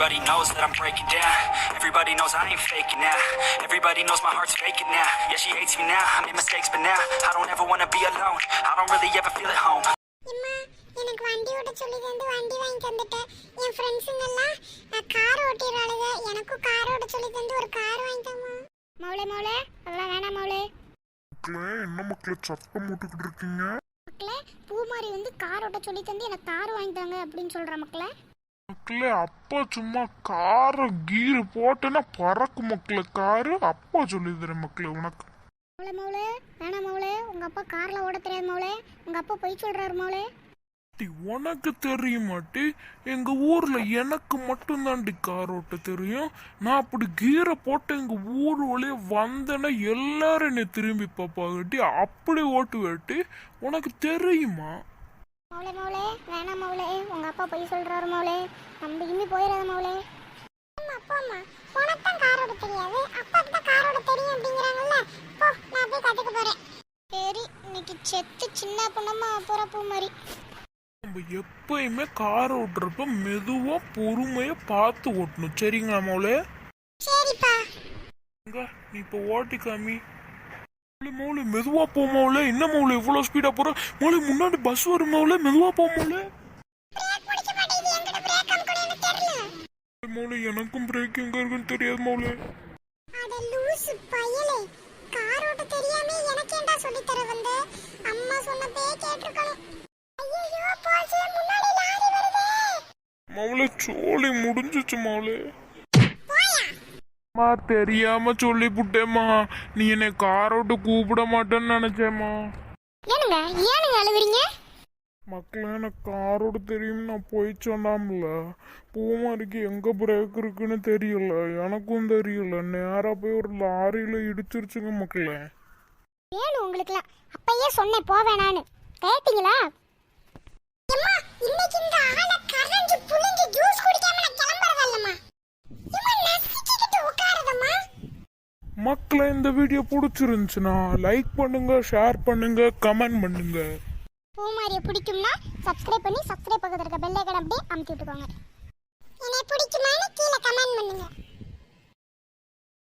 Everybody knows that I'm breaking down. Everybody knows I ain't faking now. Everybody knows my heart's faking now. Yeah, she hates me now. I made mistakes, but now I don't ever wanna be alone. I don't really ever feel at home. அம்மா எனக்கு வண்டி ஓட்ட சொல்லி தந்து வண்டி வாங்கி தந்துட்டேன் என் ஃப்ரெண்ட்ஸுங்க எல்லாம் கார் ஓட்டிடுறாளுங்க எனக்கும் கார் ஓட்ட சொல்லி தந்து ஒரு கார் வாங்கி தாம்மா மௌலே மௌலே அதெல்லாம் வேணாம் மௌலே மக்களே என்ன மக்களே சத்தம் போட்டுக்கிட்டு இருக்கீங்க மக்களே பூமாரி வந்து கார் ஓட்ட சொல்லி தந்து எனக்கு கார் வாங்கி தாங்க அப்படின்னு சொல்ற மக்களே மக்களே அப்பா சும்மா காரை கீர் போட்டேன்னா பறக்கும் மக்களே காரு. அப்பா சொல்லி தரேன் மக்களே உனக்கு. மௌலே மௌலே வேணாம் மௌலே உங்க அப்பா கார்ல ஓட தெரியாது மௌலே உங்க அப்பா பொய் சொல்றாரு டி, உனக்கு தெரியுமாட்டி எங்க ஊர்ல எனக்கு மட்டும்தாண்டி கார் ஓட்ட தெரியும். நான் அப்படி கீரை போட்டு எங்க ஊர் வழியே வந்தேன்னா எல்லாரும் என்னை திரும்பி பார்ப்பாங்கட்டி அப்படி ஓட்டு வேட்டி உனக்கு தெரியுமா? மௌலே மௌலே வேணாம் மௌலே. உங்க அப்பா பொய் சொல்றாரு மௌலே. நம்பி கிம்பி போயிடாத மௌலே. அம்மா போம்மா. உனக்கு தான் கார் ஓட தெரியாது. அப்பாக்கு தான் கார் ஓட தெரியும் அப்படிங்கிறாங்கல்ல. போ நான் போய் கத்துக்க போறேன். சரி இன்னைக்கு செத்து சின்ன பொண்ணம்மா போற பூ மாதிரி. நம்ம எப்பயுமே கார் ஓட்டுறப்ப மெதுவா பொறுமையா பார்த்து ஓட்டணும். சரிங்களா மௌலே? சரிப்பா. எங்க நீ இப்போ ஓட்டி காமி மௌலி, மெதுவா போ மௌலே என்ன மௌலி இவ்வளவு ஸ்பீடா போற? மௌலி முன்னாடி பஸ் வரும் மௌலே மெதுவா போ மௌலே மௌலி எனக்கும் பிரேக் எங்க இருக்குன்னு தெரியாது மௌலே அட லூசு பயலே. கார் ஓட்ட தெரியாம எனக்கு ஏன்டா சொல்லி தர வந்த? அம்மா சொன்னதே கேட்டிருக்கணும். ஐயோ போச்சு. முன்னாடி லாரி வருதே. மௌலே சோலி முடிஞ்சிச்சு மௌலே அம்மா தெரியாம சொல்லி புட்டேம்மா நீ என்னை கார் ஓட்ட கூப்பிட மாட்டேன்னு நினைச்சேம்மா. ஏனுங்க ஏனுங்க அழுகுறீங்க? மக்களே எனக்கு கார் ஓட்ட தெரியும் நான் போய் சொன்னாம்ல. பூமாரிக்கு எங்க பிரேக் இருக்குன்னு தெரியல. எனக்கும் தெரியல. நேரா போய் ஒரு லாரியில இடிச்சிருச்சுங்க மக்களே. வேணும் உங்களுக்குலாம் அப்பயே சொன்னேன் போவேணான்னு கேட்டீங்களா? மக்களை இந்த வீடியோ பிடிச்சிருந்துச்சுன்னா லைக் பண்ணுங்க ஷேர் பண்ணுங்க கமெண்ட் பண்ணுங்க. பூமாரியை பிடிக்கும்னா சப்ஸ்கிரைப் பண்ணி சப்ஸ்கிரைப் பக்கத்துல இருக்க பெல் ஐக்கன் அப்படியே அமுத்தி விட்டுக்கோங்க. என்னை பிடிக்குமான்னு கீழே கமெண்ட் பண்ணுங்க.